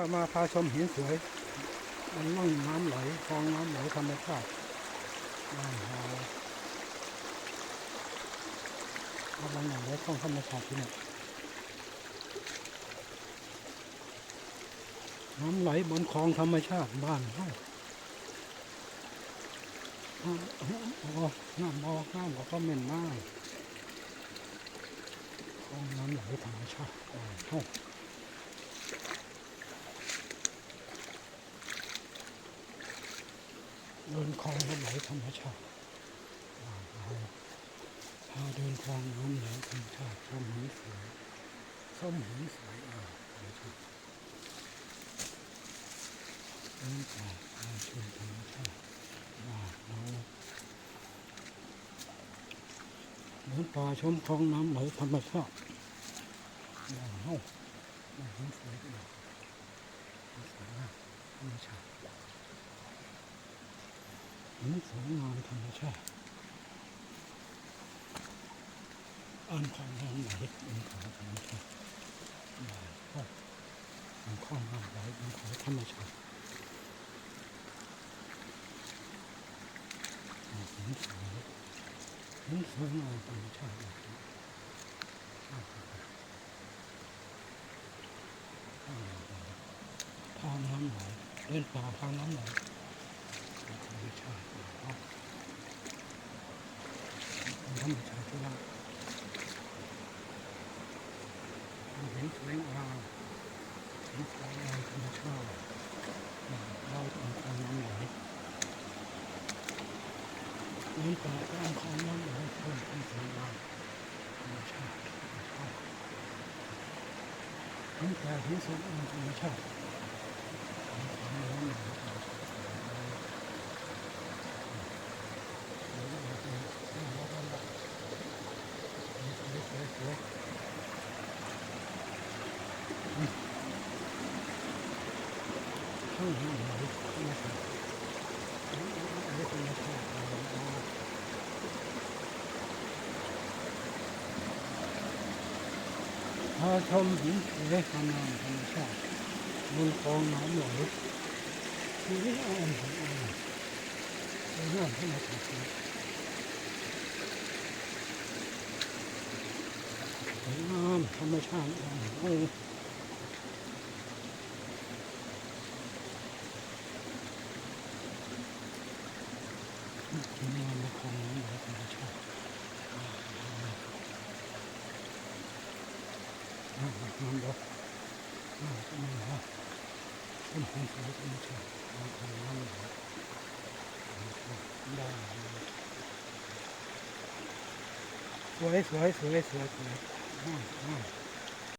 ามาพาชมหินสวยมันล่องน้ำไหลคลองน้ำไหลธรรมชาติบ้านเราเอาบางอย่างไว้องธรรมชาติที่นี่น้ำไหลบนคลองธรรมชาติบ้านเฮาน้อ๋อน้ำบ่อน้ำก็ก็เหม็นมากคลองน้ำไหลธรรมชาติบ้านเฮา เดินคลองน้ำไหลธรรมชาติอ่าเราพาเดินคลองน้ำไหลธรรมชาติชมหินสวยส้ามหินสวยอ่าธรรมชาติเดินป่าพาชมธรรมชาติว่าเราเดินป่าชมคลองน้ำไหลธรรมชาติว้าวเฮ้าว่าหินสวยจังเลยหินสวยมากธรรมชาติ สวยงามธรรมชาติอันของน้ำไหลเป็นของธรรมชาติมาก็ของข้องน้ำไหลเป็นของธรรมชาติหินสวยหินสวยงามธรรมชาติแบบนี้ทางน้ำไหลเล่นป่าทางน้ำไหล ธรรมชาตินะครับธรรมชาติที่เราเห็นสวยงามเห็นสวยงามธรรมชาติเราต้องการน้ำไหลเล่นป่าข้างของน้ำไหลเพิ่สวยงามธรรมชาติธรรมชาติเห็นแต่เห็นสวยงามธรรมชาติของน้ำไหลธรรมชาติ ข้างหลังไหนนะครับอันนี้เป็นธรรมชาติ รรมชาติโอ้สวยงามในคลองน้ำไหลธรรมชาติน้ำน้ำดอกน้ำก็ไม่หาเป็นของสวยธรรมชาติในคลองน้ำไหลได้สวยสวยสวยสวยสวยงามงาม